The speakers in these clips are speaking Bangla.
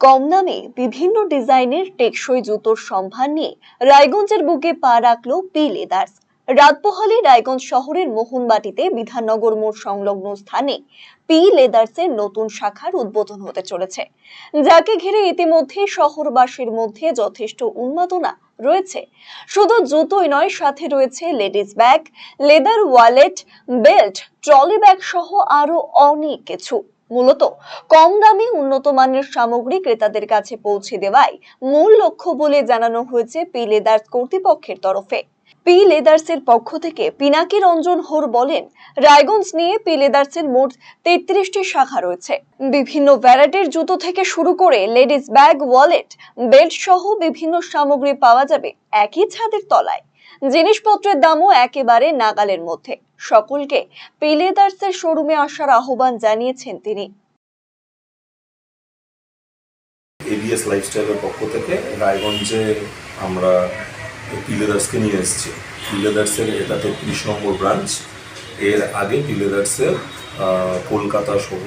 কম দামে বিভিন্ন ডিজাইনের টেকসই জুতোর সম্ভার নিয়ে রায়গঞ্জের বুকে পা রাখল পি লেদার্স। রাগপোহালে রায়গঞ্জ শহরের মোহনবাটিতে বিধাননগর মোড় সংলগ্ন স্থানে পি লেদার্সের নতুন শাখার উদ্বোধন হতে চলেছে। যাকে ঘিরে ইতিমধ্যে শহরবাসীর মধ্যে যথেষ্ট উন্মাদনা রয়েছে। শুধু জুতোই নয়, সাথে রয়েছে ladies bag, leather wallet, belt, trolley bag সহ আরও অনেক কিছু। মূলত কম দামে উন্নত মানের সামগ্রী ক্রেতাদের কাছে পৌঁছে দেওয়াই মূল লক্ষ্য বলে জানানো হয়েছে পি লেদার্স কর্তৃপক্ষের তরফে। পি লেদার্সের পক্ষ থেকে পিনাকি রঞ্জন হোর বলেন, রায়গঞ্জ নিয়ে পি লেদার্সের মোট তেত্রিশটি শাখা রয়েছে। বিভিন্ন ভ্যারাইটির জুতো থেকে শুরু করে লেডিস ব্যাগ, ওয়ালেট বেল্ট সহ বিভিন্ন সামগ্রী পাওয়া যাবে একই ছাদের তলায়। জিনিসপত্রের দামও একেবারে নাগালের মধ্যে। সকলকে পি লেদার্সের শোরুমে আসার আহ্বান জানিয়েছেন তিনি। এবিএস লাইফস্টাইলের পক্ষ থেকে রায়গঞ্জে আমরা পিলেদার্সকে নিয়ে এসেছি। পিলেদার্সের এটা তো তেত্রিশ নম্বর ব্রাঞ্চ। এর আগে পিলেদার্সের কলকাতা সহ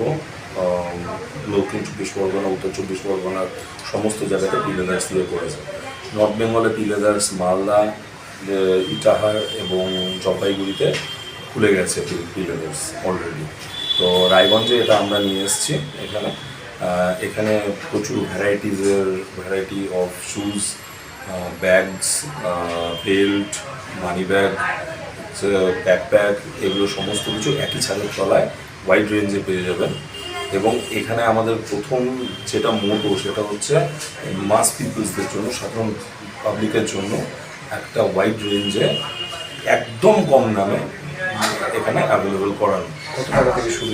দক্ষিণ চব্বিশ পরগনা, উত্তর চব্বিশ পরগনার সমস্ত জায়গাতে পিলেদার্স দিয়ে করেছে। নর্থ বেঙ্গলে পিলেদার্স, মালদা ইটাহার এবং জলপাইগুড়িতে খুলে গেছে পিলেদার্স অলরেডি তো রায়গঞ্জে এটা আমরা নিয়ে এসেছি এখানে। এখানে প্রচুর ভ্যারাইটিজের variety of shoes bags belt money bag backpack এগুলো সমস্ত কিছু একই ছাদের তলায় ওয়াইড রেঞ্জে পেয়ে যাবেন। এবং এখানে আমাদের প্রথম যেটা মোটো সেটা হচ্ছে মাস পিপলসদের জন্য, সাধারণ পাবলিকের জন্য একটা ওয়াইড রেঞ্জে একদম কম দামে এখানে অ্যাভেলেবল করানো। কত টাকা থেকে শুরু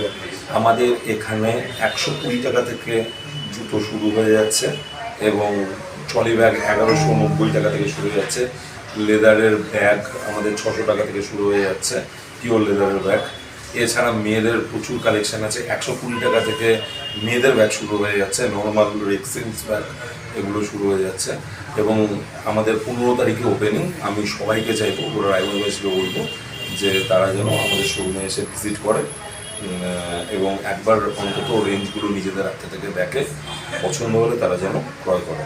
আমাদের এখানে একশো কুড়ি টাকা থেকে জুতো শুরু হয়ে যাচ্ছে এবং ট্রলি ব্যাগ এগারোশো নব্বই টাকা থেকে শুরু হয়ে যাচ্ছে। লেদারের ব্যাগ আমাদের ছশো টাকা থেকে শুরু হয়ে যাচ্ছে। পিওর লেদারের ব্যাগ এছাড়া মেয়েদের প্রচুর কালেকশন আছে। একশো কুড়ি টাকা থেকে মেয়েদের ব্যাগ শুরু হয়ে যাচ্ছে। নর্মাল রেক্সিন্স ব্যাগ এগুলো শুরু হয়ে যাচ্ছে। এবং আমাদের পনেরো তারিখে ওপেনিং আমি সবাইকে চাইব পুরো রায়গঞ্জবাসীকে বলব যে তারা যেন আমাদের শোরুমে এসে ভিজিট করে। এবং একবার অন্তত রেঞ্জগুলো নিজেদের হাতে থেকে দেখে পছন্দ হলে তারা যেন ক্রয় করে।